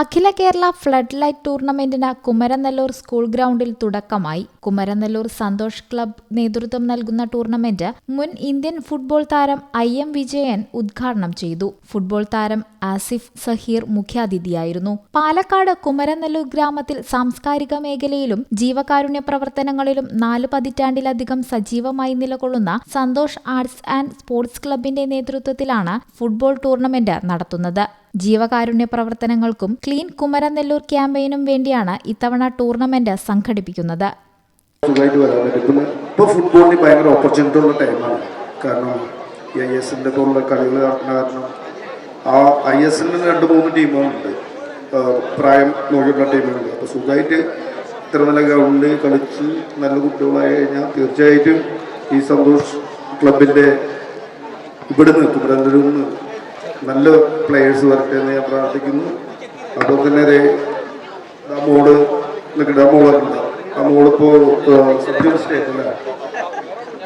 അഖില Kerala flood light ടൂർണമെന്റിന് Kumaranellur school ഗ്രൗണ്ടിൽ തുടക്കമായി. കുമരനെല്ലൂർ സന്തോഷ് ക്ലബ് നേതൃത്വം നൽകുന്ന ടൂർണമെന്റ് മുൻ ഇന്ത്യൻ ഫുട്ബോൾ താരം ഐ എം വിജയൻ ഉദ്ഘാടനം ചെയ്തു. ഫുട്ബോൾ താരം ആസിഫ് സഹീർ മുഖ്യാതിഥിയായിരുന്നു. പാലക്കാട് കുമരനെല്ലൂർ ഗ്രാമത്തിൽ സാംസ്കാരിക മേഖലയിലും ജീവകാരുണ്യ പ്രവർത്തനങ്ങളിലും നാല് പതിറ്റാണ്ടിലധികം സജീവമായി നിലകൊള്ളുന്ന സന്തോഷ് ആർട്സ് ആൻഡ് സ്പോർട്സ് ക്ലബിന്റെ നേതൃത്വത്തിലാണ് ഫുട്ബോൾ ടൂർണമെന്റ് നടത്തുന്നത്. ജീവകാരുണ്യ പ്രവർത്തനങ്ങൾക്കും ക്ലീൻ കുമരനെല്ലൂർ ക്യാമ്പയിനും വേണ്ടിയാണ് ഇത്തവണ ടൂർണമെന്റ് സംഘടിപ്പിക്കുന്നത്. ഫുട്ബോളിന് കാരണം ആ മൂന്ന് ടീമുകളുണ്ട്. പ്രായം നോക്കിയിട്ടുള്ള ടീമുകളുണ്ട്. അപ്പോൾ സുഖമായിട്ട് ഇത്ര നല്ല ഗ്രൗണ്ടിൽ കളിച്ച് നല്ല കുട്ടികളായി കഴിഞ്ഞാൽ തീർച്ചയായിട്ടും ഈ സന്തോഷ് ക്ലബിന്റെ ഇവിടുന്ന് കുമരന്തരൂർ നിന്ന് നല്ല പ്ലെയേഴ്സ് വരട്ടെ എന്ന് ഞാൻ പ്രാർത്ഥിക്കുന്നു. അതുപോലെ തന്നെ ദേ ആ മോൾ നിൽക്കട്ടെ ആ മോളുണ്ട് ആ മോളിപ്പോൾ സബ് ജൂനിയർ സ്റ്റേറ്റിലെ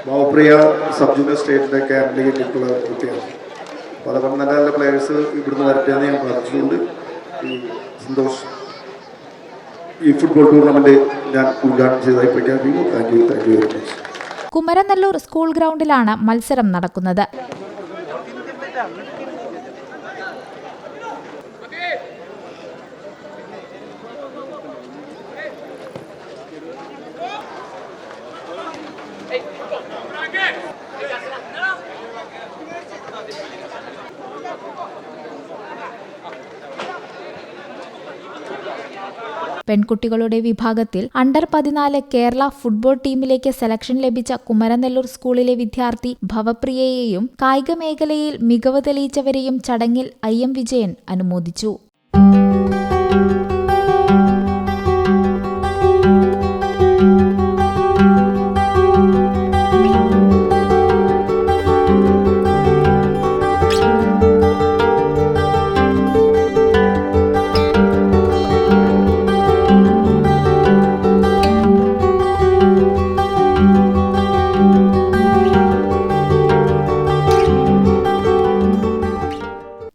ബാബുപ്രിയ സബ് ജൂനിയർ സ്റ്റേറ്റിന്റെ ക്യാമ്പിലേക്ക് കിട്ടിയിട്ടുള്ള കുട്ടിയാണ്. അപ്പോൾ അതുകൊണ്ട് നല്ല നല്ല പ്ലെയേഴ്സ് ഇവിടുന്ന് വരട്ടെ എന്ന് ഞാൻ പ്രാർത്ഥിച്ചുകൊണ്ട് ഈ സന്തോഷ് ഈ ഫുട്ബോൾ ടൂർണമെന്റ് ഞാൻ ഉദ്ഘാടനം ചെയ്തതായി പ്രഖ്യാപിക്കുന്നു thank you thank you very much Kumaranellur school ഗ്രൗണ്ടിലാണ് മത്സരം നടക്കുന്നത്. പെൺകുട്ടികളുടെ വിഭാഗത്തിൽ അണ്ടർ പതിനാല് കേരള ഫുട്ബോൾ ടീമിലേക്ക് സെലക്ഷൻ ലഭിച്ച കുമരനെല്ലൂർ സ്കൂളിലെ വിദ്യാർത്ഥി ഭവപ്രിയയെയും കായിക മേഖലയിൽ മികവ് തെളിയിച്ചവരെയും ചടങ്ങിൽ ഐ എം വിജയൻ അനുമോദിച്ചു.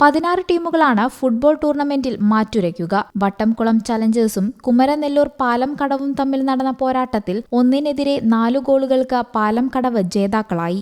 പതിനാറ് ടീമുകളാണ് ഫുട്ബോൾ ടൂർണമെന്റിൽ മാറ്റുരയ്ക്കുക. വട്ടംകുളം ചലഞ്ചേഴ്സും കുമരനെല്ലൂർ പാലം കടവും തമ്മിൽ നടന്ന പോരാട്ടത്തിൽ ഒന്നിനെതിരെ നാലു ഗോളുകൾക്ക് പാലം കടവ് ജേതാക്കളായി.